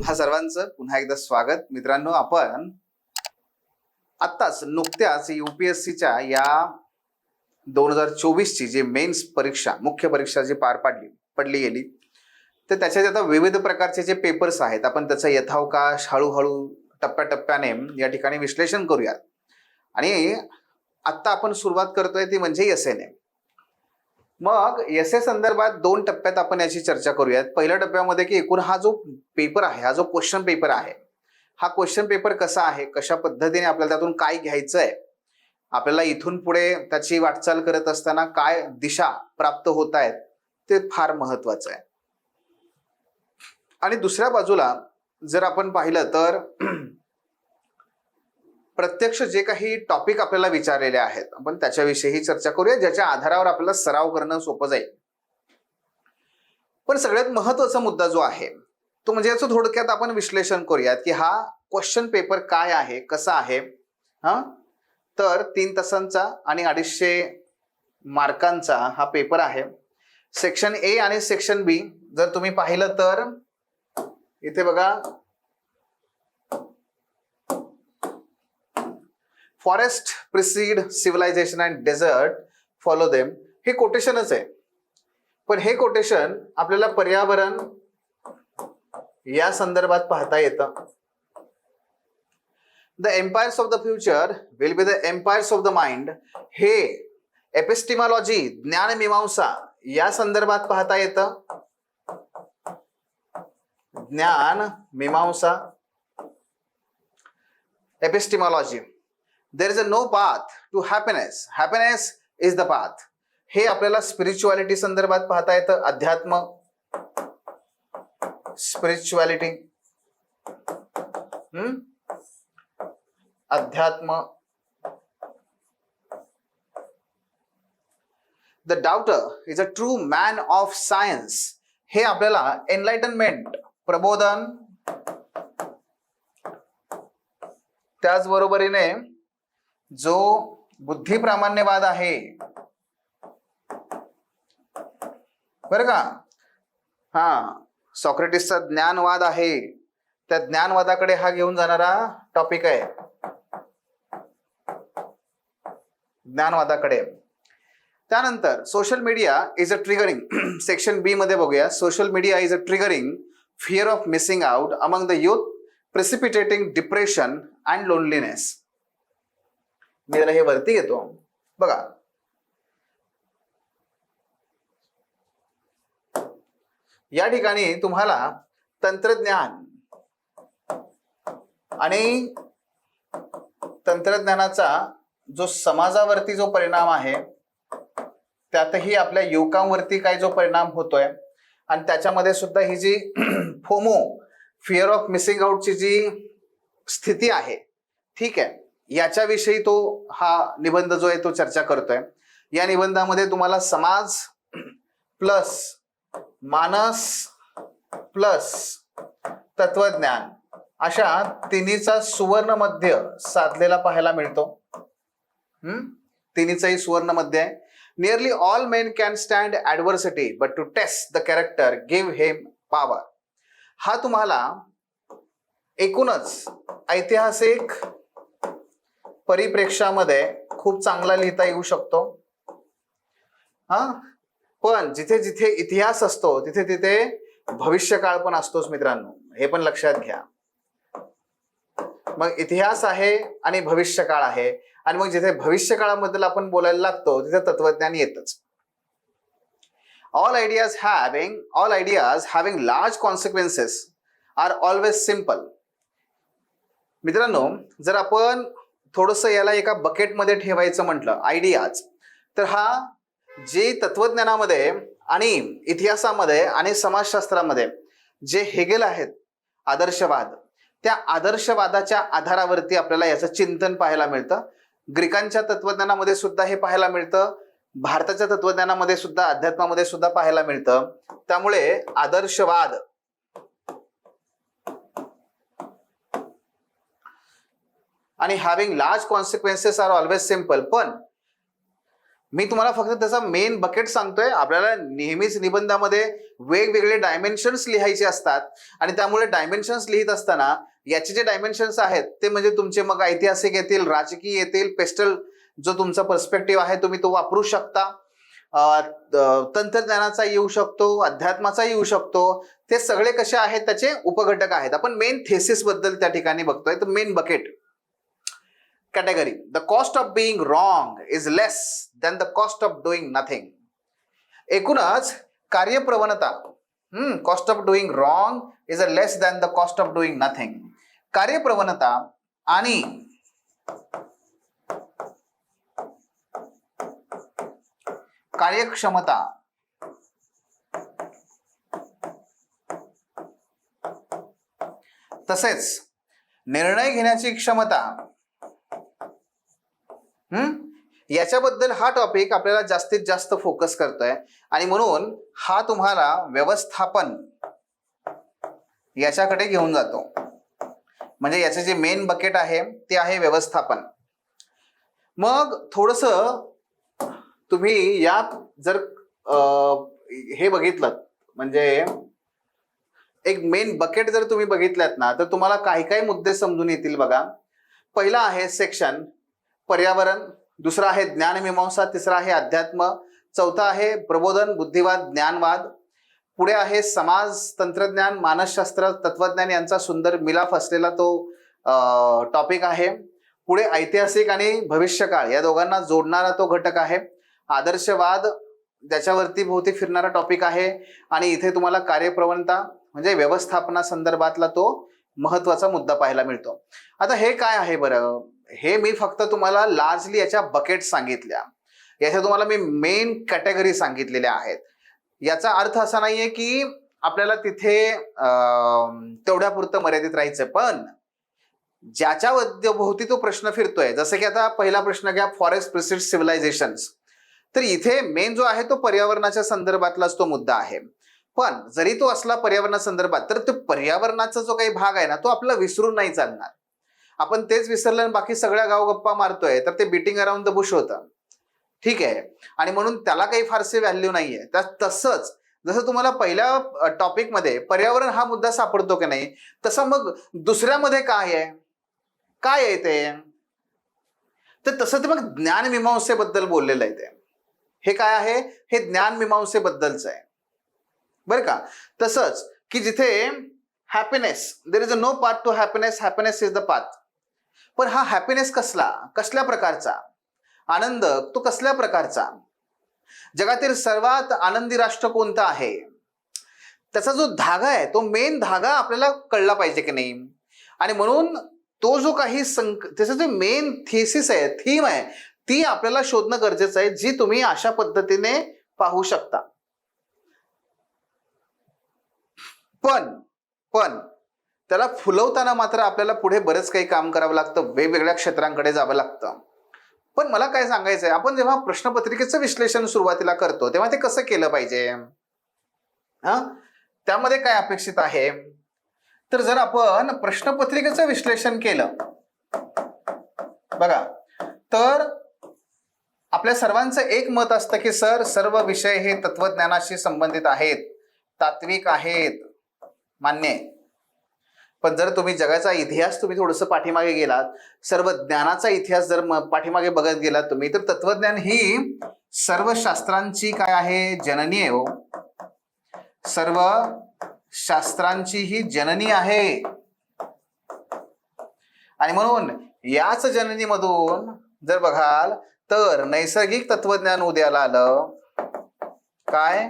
तुम्हा सर्वांचं पुन्हा एकदा स्वागत. मित्रांनो आपण आत्ताच नुकत्याच युपीएससीच्या या दोन हजार चोवीसची जी मेन्स परीक्षा मुख्य परीक्षा जी पार पाडली पडली गेली तर त्याच्यात आता विविध प्रकारचे जे पेपर्स आहेत आपण त्याचा यथावकाश हळूहळू टप्प्याटप्प्याने या ठिकाणी विश्लेषण करूयात. आणि आत्ता आपण सुरुवात करतोय ती म्हणजे एस एन एम मग एस ए संदर्भात दोन टप्प्यात आपण याची चर्चा करूयात. पहिल्या टप्प्यामध्ये की एकूण हा जो पेपर आहे हा जो क्वेश्चन पेपर आहे हा क्वेश्चन पेपर कसा आहे कशा पद्धतीने आपल्याला त्यातून काय घ्यायचं आहे आपल्याला इथून पुढे त्याची वाटचाल करत असताना काय दिशा प्राप्त होत आहेत ते फार महत्वाचं आहे. आणि दुसऱ्या बाजूला जर आपण पाहिलं तर प्रत्यक्ष जे काही टॉपिक आपल्याला विचारलेले आहेत आपण त्याच्याविषयी चर्चा करूया ज्याच्या आधारावर आपल्याला सराव करणं सोपं जाईल. पण सगळ्यात महत्त्वाचा मुद्दा जो आहे तो म्हणजे याचं थोडक्यात आपण विश्लेषण करूयात की हा क्वेश्चन पेपर काय आहे कसा आहे हा? तर तीन तासांचा आणि अडीचशे मार्कांचा हा पेपर आहे. सेक्शन ए आणि सेक्शन बी जर तुम्ही पाहिलं तर इथे बघा forest precede civilisation and desert follow them. हे कोटेशनच आहे. पण हे कोटेशन आपल्याला पर्यावरण या संदर्भात पाहता येतं. The empires of the future will be the empires of the mind हे एपिस्टिमॉलॉजी ज्ञानमीमांसा या संदर्भात पाहता येतं. ज्ञान मीमांसा. Epistemology there is a no path to happiness happiness is the path हे आपल्याला स्पिरिच्युअलिटी संदर्भात पाहता येतं. अध्यात्म स्पिरिच्युअलिटी हम्म? अध्यात्म. The doubter is a true man of science हे आपल्याला एनलाइटनमेंट प्रबोधन त्याचबरोबरीने जो बुद्धी प्रामाण्यवाद आहे. बर का? हा सॉक्रेटिसचा ज्ञानवाद आहे. त्या ज्ञानवादाकडे हा घेऊन जाणारा टॉपिक आहे. ज्ञानवादाकडे. त्यानंतर social media is a triggering section B मध्ये बघूया. Social media is a triggering fear of missing out among the youth precipitating depression and loneliness मी हे वरती घेतो. बघा. या ठिकाणी तुम्हाला तंत्रज्ञान आणि तंत्रज्ञानाचा जो समाजावरती जो परिणाम आहे त्यातही आपल्या युवकांवरती काय जो परिणाम होतोय आणि त्याच्यामध्ये सुद्धा ही जी फोमो फिअर ऑफ मिसिंग आउटची जी स्थिती आहे ठीक आहे? याच्याविषयी तो हा निबंध जो आहे तो चर्चा करतोय. या निबंधामध्ये तुम्हाला समाज प्लस मानस प्लस तत्वज्ञान अशा तिन्हीचा सुवर्ण मध्य साधलेला पाहायला मिळतो. हम्म? तिन्हीचाही सुवर्ण मध्य आहे. Nearly all men can stand adversity but to test the character give him power हा तुम्हाला एकूणच ऐतिहासिक परिप्रेक्षामध्ये खूप चांगला लिहिता येऊ शकतो. हा? पण जिथे जिथे इतिहास असतो तिथे तिथे भविष्यकाळ पण असतोच मित्रांनो. हे पण लक्षात घ्या. मग इतिहास आहे आणि भविष्यकाळ आहे. आणि मग जिथे भविष्यकाळाबद्दल आपण बोलायला लागतो तिथे तत्वज्ञान येतच. All ideas having all ideas having large consequences are always simple मित्रांनो जर आपण थोडस याला एका बकेटमध्ये ठेवायचं म्हटलं आयडियाज तर हा जे तत्वज्ञानामध्ये आणि इतिहासामध्ये आणि समाजशास्त्रामध्ये जे हेगेल आहेत आदर्शवाद त्या आदर्शवादाच्या आधारावरती आपल्याला याचं चिंतन पाहायला मिळतं. ग्रीकांच्या तत्वज्ञानामध्ये सुद्धा हे पाहायला मिळतं. भारताच्या तत्वज्ञानामध्ये सुद्धा अध्यात्मामध्ये सुद्धा पाहायला मिळतं. त्यामुळे आदर्शवाद आणि having large consequences are always simple पण मी तुम्हाला फक्त त्याचा मेन बकेट सांगतोय. आपल्याला नेहमीच निबंधामध्ये वेगवेगळे डायमेन्शन्स लिहायचे असतात. आणि त्यामुळे डायमेन्शन्स लिहित असताना याचे जे डायमेन्शन्स आहेत ते म्हणजे तुमचे मग ऐतिहासिक येतील राजकीय येतील पेस्टल जो तुमचा पर्स्पेक्टिव्ह आहे तुम्ही तो वापरू शकता. तंत्रज्ञानाचा येऊ शकतो अध्यात्माचा येऊ शकतो. ते सगळे कसे आहेत त्याचे उपघटक आहेत. आपण मेन थेसिसबद्दल त्या ठिकाणी बघतोय. तर main bucket category. The cost of being wrong is less than the cost of doing nothing. एकूणच कार्यप्रवणता हम्म cost of doing wrong is a less than the cost of doing nothing कार्यप्रवणता आणि कार्यक्षमता तसेच निर्णय घेण्याची क्षमता याच्याबद्दल हा टॉपिक आपल्याला जास्तीत जास्त फोकस करतोय. आणि म्हणून हा तुम्हाला व्यवस्थापन याच्याकडे घेऊन जातो. म्हणजे याचे जे मेन बकेट आहे ते आहे व्यवस्थापन. मग थोडस तुम्ही यात जर आ, हे बघितलं म्हणजे एक मेन बकेट जर तुम्ही बघितल्यात ना तर तुम्हाला काही काही मुद्दे समजून येतील बघा. पहिला आहे सेक्शन पर्यावरण दुसरा आहे ज्ञानमीमांसा तिसरा आहे अध्यात्म चौथा आहे प्रबोधन बुद्धिवाद ज्ञानवाद. पुढे आहे समाज तंत्रज्ञान मानसशास्त्र तत्वज्ञान यांचा सुंदर मिलाफ असलेला तो टॉपिक आहे. पुढे ऐतिहासिक आणि भविष्यकाळ या दोघांना जोडणारा तो घटक आहे. आदर्शवाद त्याच्यावरती भोवती फिरणारा टॉपिक आहे. आणि इथे तुम्हाला कार्यप्रवणता म्हणजे व्यवस्थापना संदर्भातला तो महत्त्वाचा मुद्दा पाहायला मिळतो. आता हे काय आहे बरं? हे मी फक्त तुम्हाला लार्जली याच्या बकेट सांगितल्या. याच्या तुम्हाला मी मेन कॅटेगरी सांगितलेल्या आहेत. याचा अर्थ असा नाहीये की आपल्याला तिथे तेवढ्यापुरतं मर्यादित राहायचं पण ज्याच्या भोवती तो प्रश्न फिरतोय जसं की आता पहिला प्रश्न घ्या फॉरेस्ट प्रिसिड सिव्हिलायझेशन्स तर इथे मेन जो आहे तो पर्यावरणाच्या संदर्भातलाच तो मुद्दा आहे. पण जरी तो असला पर्यावरणा संदर्भात तर तो पर्यावरणाचा जो काही भाग आहे ना तो आपला विसरून नाही चालणार. आपण तेच विसरलं आणि बाकी सगळ्या गाव गप्पा मारतोय तर ते बिटिंग अराउंड द बुश होतं. ठीक आहे. आणि म्हणून त्याला काही फारसे व्हॅल्यू नाहीये. त्या तसंच जसं तुम्हाला पहिल्या टॉपिकमध्ये पर्यावरण हा मुद्दा सापडतो की नाही तसं मग दुसऱ्यामध्ये काय आहे? काय आहे ते? तर तसं ते मग ज्ञानमीमांसेबद्दल बोललेलं आहे ते. हे काय आहे? हे ज्ञानमीमांसेबद्दलच आहे. बरं का? तसंच की जिथे happiness there is a no path to happiness happiness is the path पण हा हॅपीनेस कसला? कसल्या प्रकारचा? आनंद तो कसल्या प्रकारचा? जगातील सर्वात आनंदी राष्ट्र कोणतं आहे? त्याचा जो धागा आहे तो मेन धागा आपल्याला कळला पाहिजे की नाही? आणि म्हणून तो जो काही संक त्याचं जे मेन थेसिस आहे थीम आहे ती आपल्याला शोधणं गरजेचं आहे जी तुम्ही अशा पद्धतीने पाहू शकता. पण पण त्याला फुलवताना मात्र आपल्याला पुढे बरंच काही काम करावं लागतं वेगवेगळ्या क्षेत्रांकडे जावं लागतं. पण मला काय सांगायचं आहे आपण जेव्हा प्रश्नपत्रिकेचं विश्लेषण सुरुवातीला करतो तेव्हा ते कसं केलं पाहिजे? हा? त्यामध्ये काय अपेक्षित आहे? तर जर आपण प्रश्नपत्रिकेचं विश्लेषण केलं बघा तर आपल्या सर्वांचं एक मत असतं की सर सर्व विषय हे तत्वज्ञानाशी संबंधित आहेत तात्विक आहेत मान्य आहे. पण जर तुम्ही जगाचा इतिहास तुम्ही थोडंसं पाठीमागे गेलात सर्व ज्ञानाचा इतिहास जर पाठीमागे बघत गेलात तुम्ही तर तत्वज्ञान ही सर्व शास्त्रांची काय आहे? जननी आहे हो. सर्व शास्त्रांची ही जननी आहे. आणि म्हणून याच जननीमधून जर बघाल तर नैसर्गिक तत्वज्ञान उद्याला आलं. काय?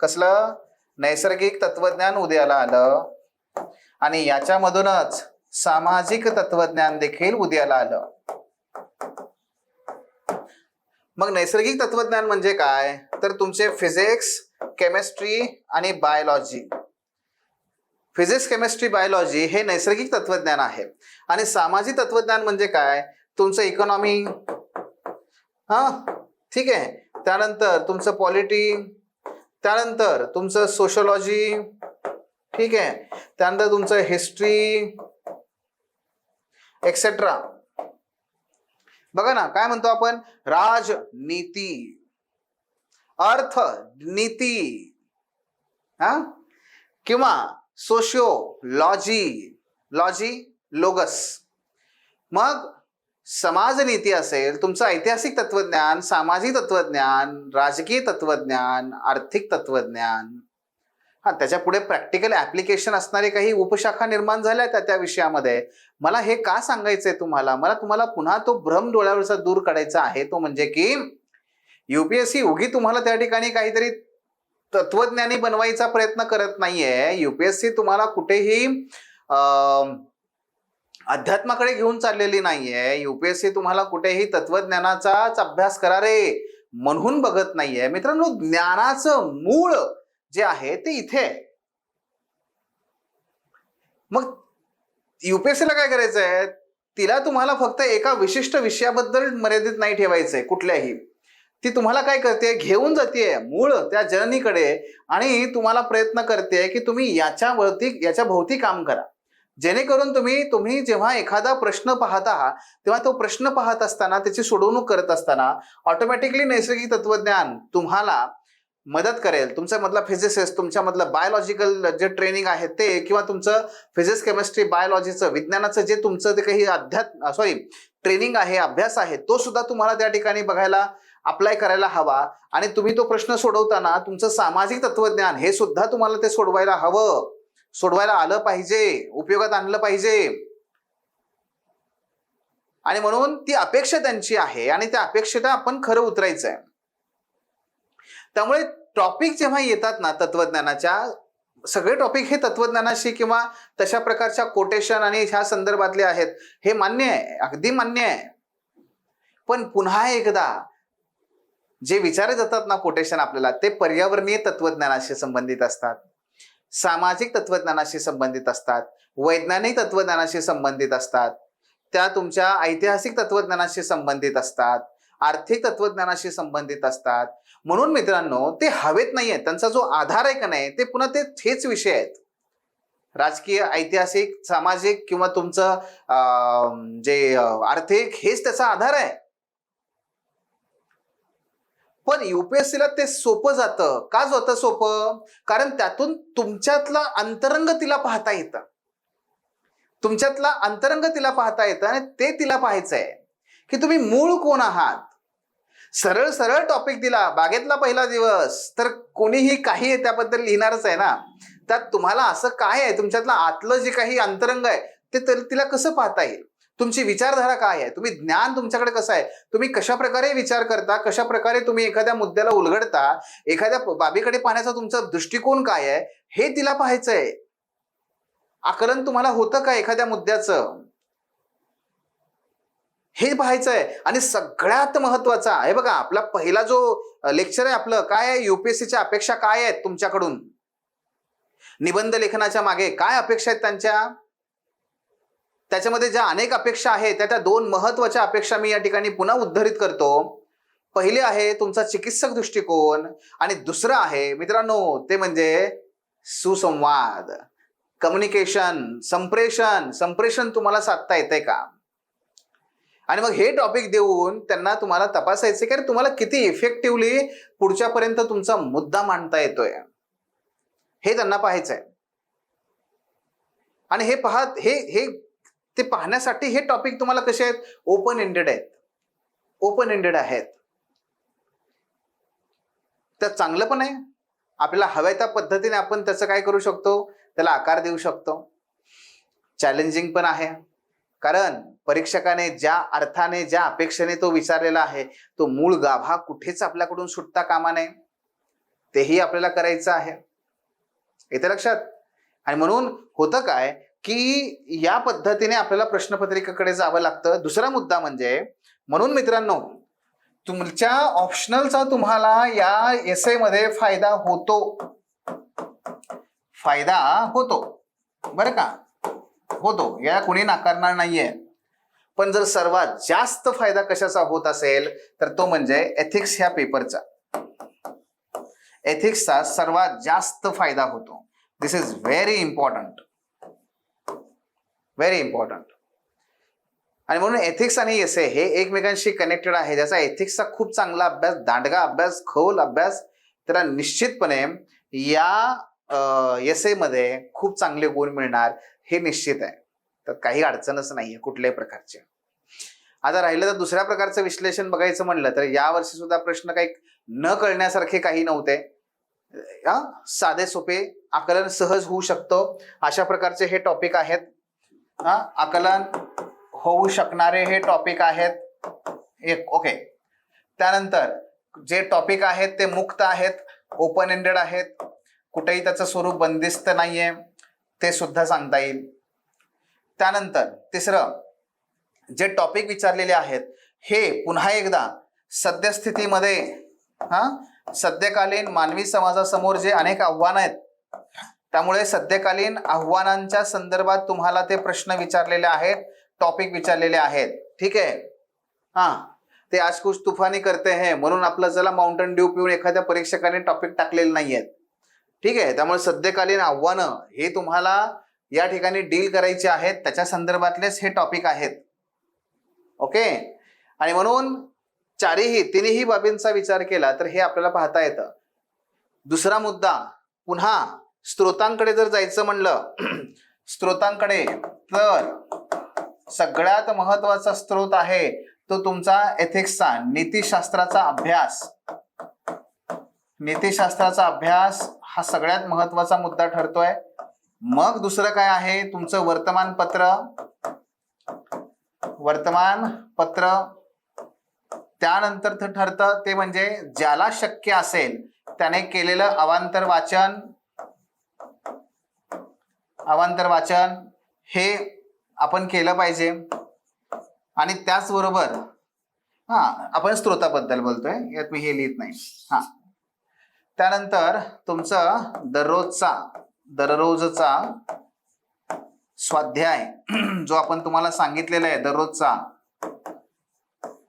कसलं? नैसर्गिक तत्वज्ञान उद्याला आलं. आणि याच्यामधूनच सामाजिक तत्वज्ञान देखील उदयाला आलं. मग नैसर्गिक तत्वज्ञान म्हणजे काय? तर तुमचे फिजिक्स केमिस्ट्री आणि बायोलॉजी फिजिक्स केमिस्ट्री बायोलॉजी हे नैसर्गिक तत्वज्ञान आहे. आणि सामाजिक तत्वज्ञान म्हणजे काय? तुमचं इकॉनॉमी हा ठीक आहे. त्यानंतर तुमचं पॉलिटी त्यानंतर तुमचं सोशोलॉजी ठीक आहे. त्यानंतर तुमचं हिस्ट्री एक्सेट्रा बघा ना काय म्हणतो आपण? राजनीती. अर्थ नीती हा? किंवा सोशिओ लॉजी लॉजी लोगस मग समाजनीती असेल तुमचं ऐतिहासिक तत्वज्ञान सामाजिक तत्वज्ञान राजकीय तत्वज्ञान आर्थिक तत्वज्ञान हा त्याच्या पुढे प्रॅक्टिकल ऍप्लिकेशन असणारे काही उपशाखा निर्माण झाल्या त्या त्या विषयामध्ये. मला हे का सांगायचंय तुम्हाला? मला तुम्हाला पुन्हा तो भ्रम डोळ्यावरचा दूर काढायचा आहे. तो म्हणजे की युपीएससी उगी तुम्हाला त्या ठिकाणी काहीतरी तत्वज्ञानी बनवायचा प्रयत्न करत नाहीये. युपीएससी तुम्हाला कुठेही अध्यात्माकडे घेऊन चाललेली नाहीये. युपीएससी तुम्हाला कुठेही तत्वज्ञानाचाच अभ्यास करा रे म्हणून बघत नाहीये. मित्रांनो ज्ञानाचं मूळ जे आहे ते इथे आहे. मग युपीएससीला काय करायचं आहे? तिला तुम्हाला फक्त एका विशिष्ट विषयाबद्दल मर्यादित नाही ठेवायचंय कुठल्याही. ती तुम्हाला काय करते? घेऊन जाते मूळ त्या जननीकडे आणि तुम्हाला प्रयत्न करते की तुम्ही याच्यावरती याच्या भोवती काम करा. जेणेकरून तुम्ही तुम्ही जेव्हा एखादा प्रश्न पाहता तेव्हा तो प्रश्न पाहत असताना त्याची सोडवणूक करत असताना ऑटोमॅटिकली नैसर्गिक तत्वज्ञान तुम्हाला मदत करेल. तुमचा मधला फिजिसिस्ट तुमच्या मधलं बायोलॉजिकल जे ट्रेनिंग आहे ते किंवा तुमचं फिजिक्स केमिस्ट्री बायोलॉजीचं विज्ञानाचं जे तुमचं ते काही अध्यात्म सॉरी ट्रेनिंग आहे अभ्यास आहे तो सुद्धा तुम्हाला त्या ठिकाणी बघायला अप्लाय करायला हवा. आणि तुम्ही तो प्रश्न सोडवताना तुमचं सामाजिक तत्वज्ञान हे सुद्धा तुम्हाला ते सोडवायला हवं. सोडवायला आलं पाहिजे. उपयोगात आणलं पाहिजे. आणि म्हणून ती अपेक्षा त्यांची आहे आणि त्या अपेक्षेला आपण खरं उतरायचं आहे त्यामुळे टॉपिक जेव्हा येतात ना तत्वज्ञानाच्या सगळे टॉपिक हे तत्वज्ञानाशी किंवा तशा प्रकारच्या कोटेशन आणि ह्या संदर्भातले आहेत हे मान्य आहे अगदी मान्य आहे. पण पुन्हा एकदा जे विचार जातात ना कोटेशन आपल्याला ते पर्यावरणीय तत्वज्ञानाशी संबंधित असतात. सामाजिक तत्वज्ञानाशी संबंधित असतात. वैज्ञानिक तत्वज्ञानाशी संबंधित असतात. त्या तुमच्या ऐतिहासिक तत्वज्ञानाशी संबंधित असतात. आर्थिक तत्वज्ञानाशी संबंधित असतात. म्हणून मित्रांनो ते हवेत नाही आहेत त्यांचा जो आधार आहे का नाही ते पुन्हा ते हेच विषय आहेत. राजकीय ऐतिहासिक सामाजिक किंवा तुमचं अं, जे आर्थिक हेच त्याचा आधार आहे. पण युपीएससीला ते सोपं जातं. का जातं सोपं? कारण त्यातून तुमच्यातला अंतरंग तिला पाहता येतं. तुमच्यातला अंतरंग तिला पाहता येतं आणि ते तिला पाहायचंय. की तुम्ही मूळ कोण आहात? सरळ सरळ टॉपिक दिला. बागेतला पहिला दिवस. तर कोणीही काही त्याबद्दल लिहिणारच आहे ना? त्यात तुम्हाला असं काय आहे? तुमच्यातलं आतलं जे काही अंतरंग आहे ते तर तिला कसं पाहता येईल? तुमची विचारधारा काय आहे? तुम्ही ज्ञान तुमच्याकडे कसं आहे? तुम्ही कशा प्रकारे विचार करता? कशा प्रकारे तुम्ही एखाद्या मुद्द्याला उलगडता? एखाद्या बाबीकडे पाहण्याचा तुमचा दृष्टिकोन काय आहे? हे तिला पाहायचंय. आकलन तुम्हाला होतं का एखाद्या मुद्द्याचं? हे पाहायचं आहे आणि सगळ्यात महत्त्वाचा हे बघा आपला पहिला जो लेक्चर आहे आपलं काय आहे? युपीएससीच्या अपेक्षा काय आहेत तुमच्याकडून? निबंध लेखनाच्या मागे काय अपेक्षा आहेत त्यांच्या? त्याच्यामध्ये ज्या अनेक अपेक्षा आहेत त्या त्या दोन महत्त्वाच्या अपेक्षा मी या ठिकाणी पुन्हा उद्धरित करतो. पहिले आहे तुमचा चिकित्सक दृष्टिकोन आणि दुसरं आहे मित्रांनो ते म्हणजे सुसंवाद. कम्युनिकेशन संप्रेषण. संप्रेषण तुम्हाला साधता येतंय का? आणि मग हे टॉपिक देऊन त्यांना तुम्हाला तपासायचे की अरे तुम्हाला किती इफेक्टिव्हली पुढच्यापर्यंत तुमचा मुद्दा मांडता येतोय. हे त्यांना पाहायचंय. आणि हे पाहत हे हे ते पाहण्यासाठी हे टॉपिक तुम्हाला कसे आहेत? ओपन एंडेड आहेत. ओपन एंडेड आहेत. त्यात चांगलं पण आहे. आपल्याला हव्या त्या पद्धतीने आपण त्याचं काय करू शकतो? त्याला आकार देऊ शकतो. चॅलेंजिंग पण आहे. कारण परीक्षकाने ज्या अर्थाने ज्या अपेक्षेने तो विचारलेला आहे तो मूळ गाभा कुठेच आपल्याकडून सुटता कामा नये. तेही आपल्याला करायचं आहे. येते लक्षात? आणि म्हणून होतं काय की या पद्धतीने आपल्याला प्रश्नपत्रिकेकडे जावं लागतं. दुसरा मुद्दा म्हणजे म्हणून मित्रांनो तुमच्या ऑप्शनलचा तुम्हाला या एसमध्ये फायदा होतो. फायदा होतो. बरं का? होतो. याला कोणी नाकारणार नाहीये. पण जर सर्वात जास्त फायदा कशाचा होत असेल तर तो म्हणजे एथिक्स ह्या पेपरचा एथिक्सचा सर्वात जास्त फायदा होतो. This is very important very important आणि म्हणून एथिक्स आणि एस हे एकमेकांशी कनेक्टेड आहे. ज्याचा एथिक्सचा खूप चांगला अभ्यास दांडगा अभ्यास खोल अभ्यास त्याला निश्चितपणे या एसमध्ये खूप चांगले गुण मिळणार. हे निश्चित आहे. तर काही अडचणच नाही आहे कुठल्याही प्रकारची आता राहिलं तर दुसऱ्या प्रकारचं विश्लेषण बघायचं म्हणलं तर यावर्षी सुद्धा प्रश्न काही न कळण्यासारखे काही नव्हते. हा साधे सोपे आकलन सहज होऊ शकतो अशा प्रकारचे हे टॉपिक आहेत. हा आकलन होऊ शकणारे हे टॉपिक आहेत. एक ओके त्यानंतर जे टॉपिक आहेत ते मुक्त आहेत ओपन एंडेड आहेत. कुठेही त्याचं स्वरूप बंदिस्त नाहीये. ते सुद्धा सांगता येईल. त्यानंतर तिसरं जे टॉपिक विचारलेले आहेत हे पुन्हा एकदा सद्यस्थितीमध्ये हा सद्यकालीन मानवी समाजासमोर जे अनेक आव्हानं आहेत त्यामुळे सद्यकालीन आव्हानांच्या संदर्भात तुम्हाला ते प्रश्न विचारलेले आहेत टॉपिक विचारलेले आहेत. ठीक आहे? हां ते आज कुछ तुफानी करते हैं म्हणून आपलं जरा माउंटन ड्यू पिऊन एखाद्या परीक्षकाने टॉपिक टाकलेले नाही आहेत ठीक आहे त्यामुळे सद्यकालीन आव्हानं हे तुम्हाला या ठिकाणी डील करायचे आहेत. त्याच्या संदर्भातलेच हे टॉपिक आहेत. ओके आणि म्हणून चारही तिन्ही बाबींचा विचार केला तर हे आपल्याला पाहता येतं. दुसरा मुद्दा पुन्हा स्त्रोतांकडे जर जायचं म्हणलं स्त्रोतांकडे तर सगळ्यात महत्त्वाचा स्त्रोत आहे तो तुमचा एथिक्सचा नीतिशास्त्राचा अभ्यास. नीतीशास्त्राचा अभ्यास हा सगळ्यात महत्त्वाचा मुद्दा ठरतोय. मग दुसरं काय आहे? तुमचं वर्तमानपत्र. वर्तमानपत्र. त्यानंतर ठरतं ते म्हणजे ज्याला शक्य असेल त्याने केलेलं अवांतर वाचन. अवांतर वाचन हे आपण केलं पाहिजे. आणि त्याचबरोबर हा आपण स्त्रोताबद्दल बोलतोय यात मी हे लिहित नाही. हा. त्यानंतर तुमचं दररोजचा दररोजचा स्वाध्याय जो आपण तुम्हाला सांगितलेला आहे दररोजचा.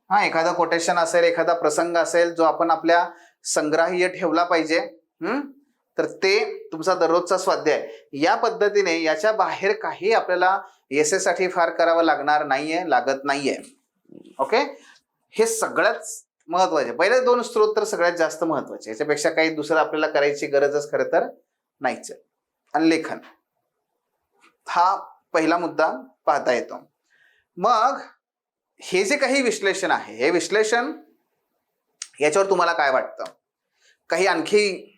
हा एखादा कोटेशन असेल एखादा प्रसंग असेल जो आपण आपल्या संग्राह्य ठेवला पाहिजे हम्म तर ते तुमचा दररोजचा स्वाध्याय. या पद्धतीने याच्या बाहेर काही आपल्याला एससाठी फार करावं लागणार नाहीये लागत नाहीये. ओके? हे सगळ्यात महत्त्वाचे. पहिले दोन स्रोत तर सगळ्यात जास्त महत्त्वाचे. याच्यापेक्षा काही दुसरं आपल्याला करायची गरजच खरं तर नाहीच. आणि लेखन. हा पहिला मुद्दा पाहता येतो. मग हे जे काही विश्लेषण आहे हे विश्लेषण याच्यावर तुम्हाला काय वाटतं? काही आणखी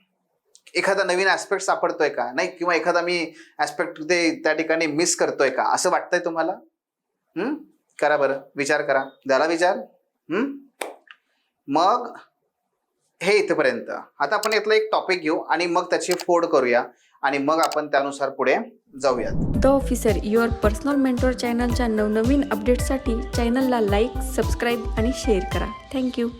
एखादा नवीन ऍस्पेक्ट सापडतोय का? नाही किंवा एखादा मी ऍस्पेक्ट ते त्या ठिकाणी मिस करतोय का? असं वाटतंय तुम्हाला? हम्म करा बरं. विचार करा. झाला विचार. हम्म मग हे इथपर्यंत. आता आपण यातला एक टॉपिक घेऊ आणि मग त्याची फोड करूया आणि मग आपण त्यानुसार पुढे जाऊयात. The officer your personal mentor चॅनलच्या नवनवीन अपडेटसाठी चॅनलला लाईक सबस्क्राईब आणि शेअर करा. Thank you